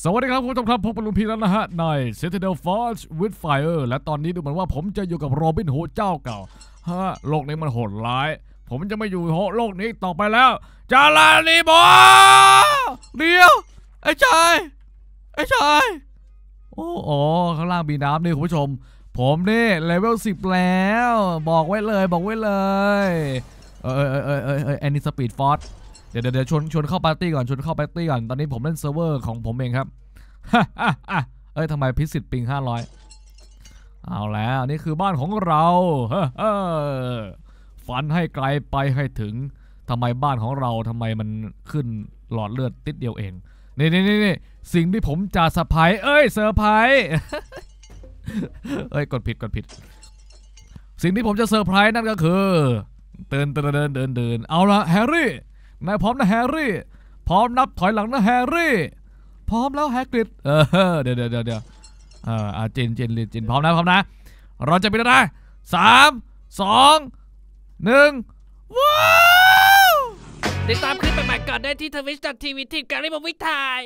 สวัสดีครับคุณผู้ชมครับพบกับลุงพีแล้วนะฮะ ใน Citadel Forge with Fire และตอนนี้ดูเหมือนว่าผมจะอยู่กับโรบินฮูดเจ้าเก่าฮะโลกนี้มันโหดร้าย ผมจะไม่อยู่โลกนี้ต่อไปแล้ว จาลาลีบอเดียว ไอ้ชาย ไอ้ชาย โอ้โอข้างล่างมีน้ำนี่คุณผู้ชม ผมนี่เลเวลสิบแล้ว บอกไว้เลยบอกไว้เลย เออเออเออเออเออแอนนี่สปีดฟอร์ เดี๋ยวเดี๋ยวชวนชวนเข้าปาร์ตี้ก่อนชวนเข้าปาร์ตี้ก่อนตอนนี้ผมเล่นเซิร์ฟเวอร์ของผมเองครับเอ้ยทำไมพิสิทธิ์ปิง500เอาแล้วนี่คือบ้านของเราเฮ้อฝันให้ไกลไปให้ถึงทำไมบ้านของเราทำไมมันขึ้นหลอดเลือดติดเดียวเองนี่นี่นี่นี่สิ่งที่ผมจะสะพายเอ้ยเซอร์ไพรส์เอ้ยกดผิดกดผิด สิ่งที่ผมจะเซอร์ไพรส์นั่นก็คือเดินเดินเดินเดินเดินเอาละแฮร์รี่ นายพร้อมนะแฮร์รี่ พร้อมนับถอยหลังนะแฮร์รี่ พร้อมแล้วแฮกริดเออเดี๋ยวเดี๋ยวเดี๋ยวเดี๋ยวเอออาจินจินจิจินพร้อมนะพร้อมนะ เราจะไปแล้วนะสามสองหนึ่งว้าวติดตามคลิปใหม่ๆก่อนได้ที่ทวิชทีวีทีมการิบวิทย